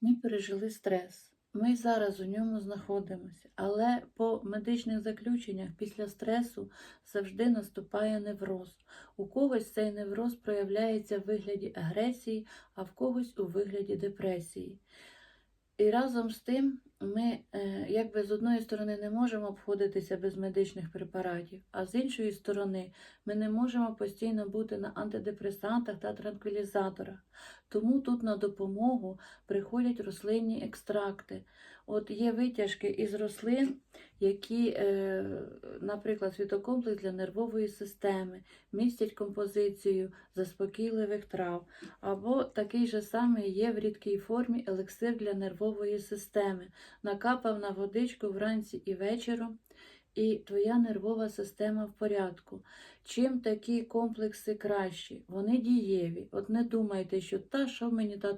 Ми пережили стрес. Ми зараз у ньому знаходимося, але по медичних заключеннях після стресу завжди наступає невроз. У когось цей невроз проявляється в вигляді агресії, а в когось у вигляді депресії. І разом з тим ми е, якби з одної сторони не можемо обходитися без медичних препаратів, а з іншої сторони ми не можемо постійно бути на антидепресантах та транквілізаторах. Тому тут на допомогу приходять рослинні екстракти. От є витяжки із рослин, які, е, наприклад, світокомплекс для нервової системи, містять композицію заспокійливих трав, або такий же самий є в рідкій формі елексир для нервової системи. Накапав на водичку вранці і вечором, і твоя нервова система в порядку. Чим такі комплекси кращі? Вони дієві. От не думайте, що та, що мені та